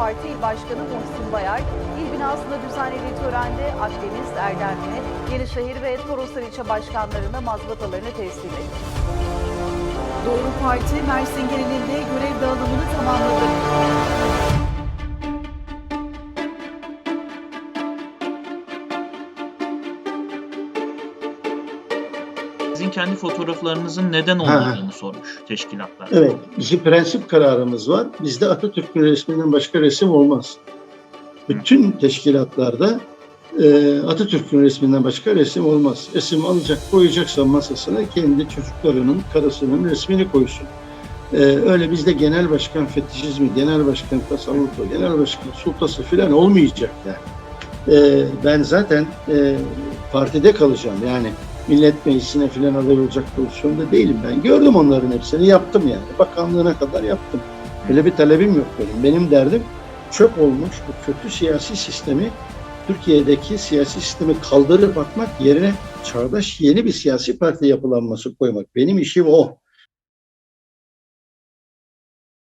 Parti İl Başkanı Muhsin Bayar, il binasında düzenlediği törende Akdeniz, Erdemli, Yenişehir ve Toroslar ilçe başkanlarına mazbatalarını teslim etti. Doğru Parti, Mersin genelinde Sizin kendi fotoğraflarınızın neden ha. olmadığını sormuş teşkilatlar. Evet, bizim prensip kararımız var. Bizde Atatürk'ün resminden başka resim olmaz. Bütün teşkilatlarda e, Atatürk'ün resminden başka resim olmaz. Resim alacak, koyacaksa masasına kendi çocuklarının, karısının resmini koysun. E, öyle bizde genel başkan fetişizmi, genel başkan tasavvufu, genel başkan sultası falan olmayacak yani. E, ben zaten e, partide kalacağım yani. Millet Meclisi'ne filan aday olacak pozisyonda değilim ben. Gördüm onların hepsini yaptım yani. Bakanlığına kadar yaptım. Öyle bir talebim yok benim. Benim derdim çöp olmuş bu kötü siyasi sistemi Türkiye'deki siyasi sistemi kaldırıp atmak yerine çağdaş yeni bir siyasi parti yapılanması koymak. Benim işim o.